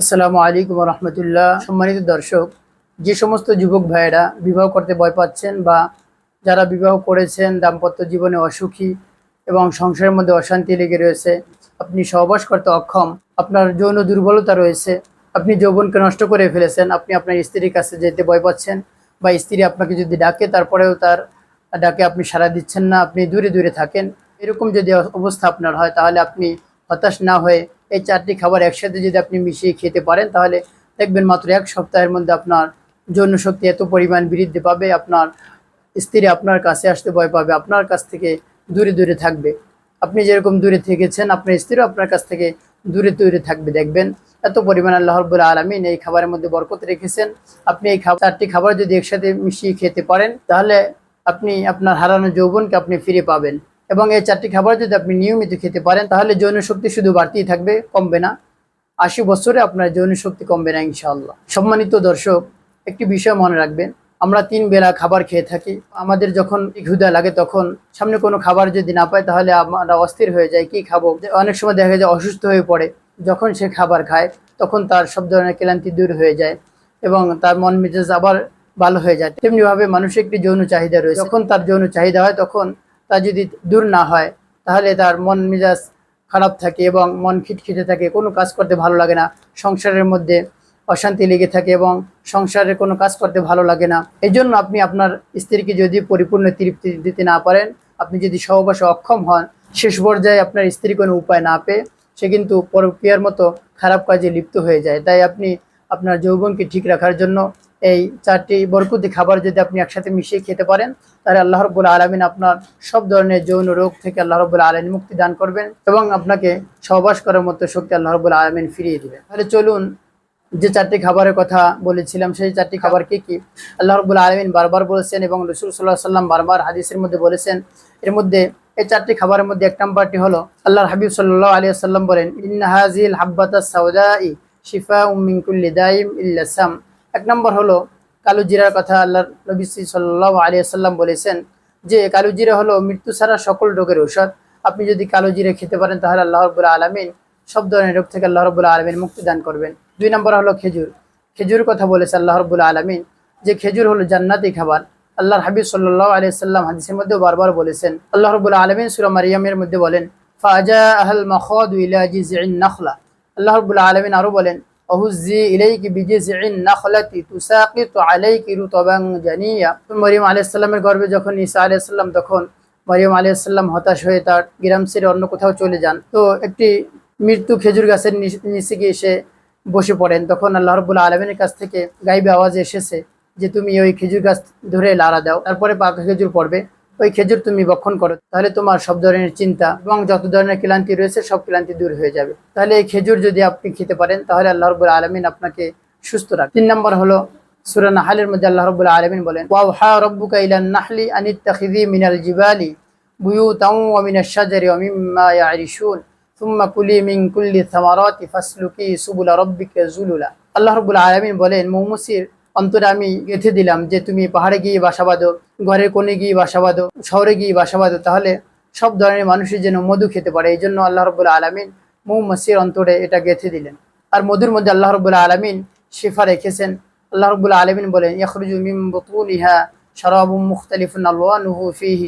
আসসালামু আলাইকুম রহমতুল্লাহ সম্মানিত দর্শক, যে সমস্ত যুবক ভাইয়েরা বিবাহ করতে ভয় পাচ্ছেন বা যারা বিবাহ করেছেন, দাম্পত্য জীবনে অসুখী এবং সংসারের মধ্যে অশান্তি লেগে রয়েছে, আপনি সহবাস করতে অক্ষম। আপনার যৌন দুর্বলতা রয়েছে, আপনি যৌবনকে নষ্ট করে ফেলেছেন, আপনি আপনার স্ত্রীর কাছে যেতে ভয় পাচ্ছেন বা স্ত্রী আপনাকে যদি ডাকে, তারপরেও তার ডাকে আপনি সাড়া দিচ্ছেন না, আপনি দূরে দূরে থাকেন। এরকম যদি অবস্থা আপনার হয়, তাহলে আপনি হতাশ না হয়ে এই চারটি খাবার একসাথে যদি আপনি মিশিয়ে খেতে পারেন, তাহলে দেখবেন মাত্র এক সপ্তাহের মধ্যে আপনার যৌন শক্তি এত পরিমাণ বৃদ্ধি পাবে, আপনার স্ত্রী আপনার কাছে আসতে ভয় পাবে, আপনার কাছ থেকে দূরে দূরে থাকবে। আপনি যেরকম দূরে থেকেছেন, আপনার স্ত্রীও আপনার কাছ থেকে দূরে দূরে থাকবে। দেখবেন এত পরিমাণ আল্লাহ রব্বুল আলমিন এই খাবারের মধ্যে বরকত রেখেছেন। আপনি এই চারটি খাবার যদি একসাথে মিশিয়ে খেতে পারেন, তাহলে আপনি আপনার হারানো যৌবনকে আপনি ফিরে পাবেন। এবং এই চারটি খাবার যদি আপনি নিয়মিত খেতে পারেন, তাহলে যৌন শক্তি শুধু বাড়তেই থাকবে, কমবে না। আশি বছরে আপনার যৌন শক্তি কমবে না, ইনশাআল্লাহ। সম্মানিত দর্শক, একটি বিষয় মনে রাখবেন, আমরা তিন বেলা খাবার খেয়ে থাকি। আমাদের যখন ক্ষুধা লাগে তখন সামনে কোনো খাবার যদি না পাই তাহলে আমরা অস্থির হয়ে যায় কি খাব? অনেক সময় দেখা যায় অসুস্থ হয়ে পড়ে, যখন সে খাবার খায়, তখন তার সব ধরনের ক্লান্তি দূর হয়ে যায় এবং তার মন মেজাজ আবার ভালো হয়ে যায়। তেমনিভাবে মানুষের একটি যৌন চাহিদা রয়েছে। যখন তার যৌন চাহিদা হয়, তখন তা যদি দূর না হয়, তাহলে তার মন মেজাজ খারাপ থাকে এবং মন খিটখিটে থাকে, কোনো কাজ করতে ভালো লাগে না। সংসারের মধ্যে অশান্তি লেগে থাকে এবং সংসারের কোনো কাজ করতে ভালো লাগে না। এই জন্য আপনি আপনার স্ত্রীকে যদি পরিপূর্ণ তৃপ্তি দিতে না পারেন, আপনি যদি সহবাসে অক্ষম হন, শেষ পর্যায়ে আপনার স্ত্রী কোনো উপায় না পেয়ে সে কিন্তু পরক্রিয়ার মতো খারাপ কাজে লিপ্ত হয়ে যায়। তাই আপনি আপনার যৌবনকে ঠিক রাখার জন্য এই চারটি বরকুতি খাবার যদি আপনি একসাথে মিশিয়ে খেতে পারেন, তাহলে আল্লাহ রব্বুল আলমিন আপনার সব ধরনের যৌন রোগ থেকে আল্লাহ রব্বুল আলমিন মুক্তি দান করবেন এবং আপনাকে সহবাস করার মতো শক্তি আল্লাহ রব্বুল আলমিন ফিরিয়ে দেবেন। তাহলে চলুন যে চারটি খাবারের কথা বলেছিলাম, সেই চারটি খাবার কি কি? আল্লাহ রব্বুল আলমিন বারবার বলেছেন এবং রসুল সাল্লাহ সাল্লাম বারবার হাদিসের মধ্যে বলেছেন, এর মধ্যে এই চারটি খাবারের মধ্যে এক নম্বরটি হলো, আল্লাহর হাবিব সাল্লাহ আলিয়া সাল্লাম বলেন ইন্নাহাজিল হাব্বাতা সাউদাই শিফা উম্মিনকুল্লি দাইম ইল্লাসাম এক নম্বর হলো কালো জিরার কথা আল্লাহ নবী সাল্লাহ আলিয়া সাল্লাম বলেছেন যে কালো জিরা হলো মৃত্যু ছাড়া সকল রোগের ঔষধ। আপনি যদি কালো জিরে খেতে পারেন তাহলে আল্লাহ রবুল্লা আলমিন সব ধরনের রোগ থেকে আল্লাহ রবুল্লা আলমিন মুক্তি দান করবেন। দুই নম্বর হলো খেজুর। খেজুর কথা বলেছে আল্লাহ রবুল্লা আলমিন যে খেজুর হলো জান্নাতি খাবার। আল্লাহর হাবিব সাল্লাহ আলিয়া সাল্লাম হাদিসের মধ্যেও বারবার বলেছেন। আল্লাহ রবুল্লা আলমিন সুরা মারিয়ামের মধ্যে বলেন ফাজা আহল মখদ ইলাজি নখলা। আল্লাহ রবুল্লা আলমিন আরও বলেন অহুজি ইলাইকি বিজিজিন নাখলাতি তুসাকিতু আলাইকি রুতবান জানিয়া মরিয়ম আলাইহিস সালামের গর্ভে যখন ঈসা আলাইহিস তখন মরিয়ম আলাইহিস হতাশ হয়ে তার গ্রাম অন্য কোথাও চলে যান। তো একটি মৃত্যু খেজুর গাছের নিচে গিয়ে এসে বসে পড়েন। তখন আল্লাহ রবুল্লা আলমিনের কাছ থেকে গাইবে আওয়াজে এসেছে যে, তুমি ওই খেজুর গাছ ধরে লাড়া দাও, তারপরে পাকা খেজুর পড়বে। ওই খেজুর তুমি বক্ষণ করো, তাহলে তোমার সব ধরনের চিন্তা এবং যত ধরনের ক্লান্তি রয়েছে সব ক্লান্তি দূর হয়ে যাবে। তাহলে এই খেজুর যদি আপনি খেতে পারেন, তাহলে আল্লাহ রবুল আলমিন আপনাকে সুস্থ রাখ তিন নম্বর হলো সুরা নাহালের মধ্যে আল্লাহ রবুল্লা আলমিন বলেন ওয়াহা নাহলি মিনাল জিবালি বুয়ুতাও ওয়া মিনাশ শাজারি ওয়া মিম্মা ইয়ারিশুন, সুম্মা কুলি মিন কুল্লি আল্লাহ রবুল আলমিন বলেন মৌমুসির অন্তরে আমি গেঁথে দিলাম যে তুমি পাহাড়ে গিয়ে বাসা বাঁধো, ঘরের কোণে গিয়ে বাসা বাঁধো, শহরে গিয়ে বাসা বাঁধো, তাহলে সব ধরনের মানুষের যেন মধু খেতে পারে। এই জন্য আল্লাহ রবুল্লা আলমিন মৌমাসির অন্তরে এটা গেঁথে দিলেন। আর মধুর মধ্যে আল্লাহ রবুল্লা আলমিন শিফা রেখেছেন। আল্লাহ রবুল্লা আলমিন বলেন বতুলিহা শরাবু মুখতালিফুন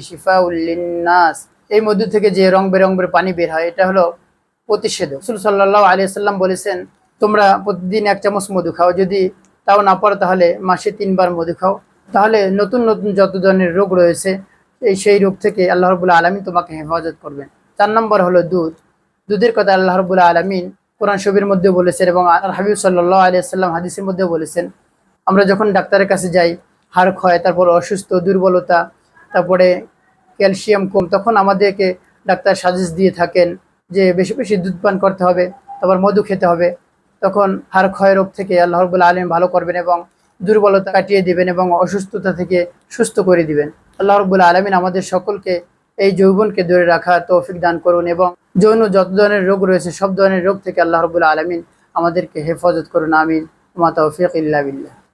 শিফাউল্লিনাস এই মধু থেকে যে রং বেরঙের পানি বের হয়, এটা হলো প্রতিষেধক। রসুল সাল্লাহ আলিয়া সাল্লাম বলেছেন, তোমরা প্রতিদিন এক চামচ মধু খাও। যদি তাও না পারো তাহলে মাসে তিনবার মধু খাও। তাহলে নতুন নতুন যত ধরনের রোগ রয়েছে, এই সেই রোগ থেকে আল্লাহ রবুল্লা আলমিন তোমাকে হেফাজত করবেন। চার নম্বর হলো দুধ। দুধের কথা আল্লাহ রবুল্লা আলমিন কোরআন শবির মধ্যে বলেছেন এবং হাবিব সাল্লাহ আলিয়াল্লাম হাদিসের মধ্যে বলেছেন, আমরা যখন ডাক্তারের কাছে যাই, হাড় ক্ষয়, তারপর অসুস্থ, দুর্বলতা, তারপরে ক্যালসিয়াম কম, তখন আমাদেরকে ডাক্তার সাজেস্ট দিয়ে থাকেন যে বেশি বেশি দুধ পান করতে হবে, তারপর মধু খেতে হবে। তখন হার ক্ষয় রোগ থেকে আল্লাহ রবুল্লা আলম ভালো করবেন এবং দুর্বলতা কাটিয়ে দিবেন এবং অসুস্থতা থেকে সুস্থ করে দিবেন। আল্লাহ রবুল্লা আলমিন আমাদের সকলকে এই যৌবনকে ধরে রাখার তৌফিক দান করুন এবং যৌন যত ধরনের রোগ রয়েছে, সব ধরনের রোগ থেকে আল্লাহ রবুল্লা আলমিন আমাদেরকে হেফাজত করুন। আমিন। মা তৌফিক ইল্লা বিল্লাহ।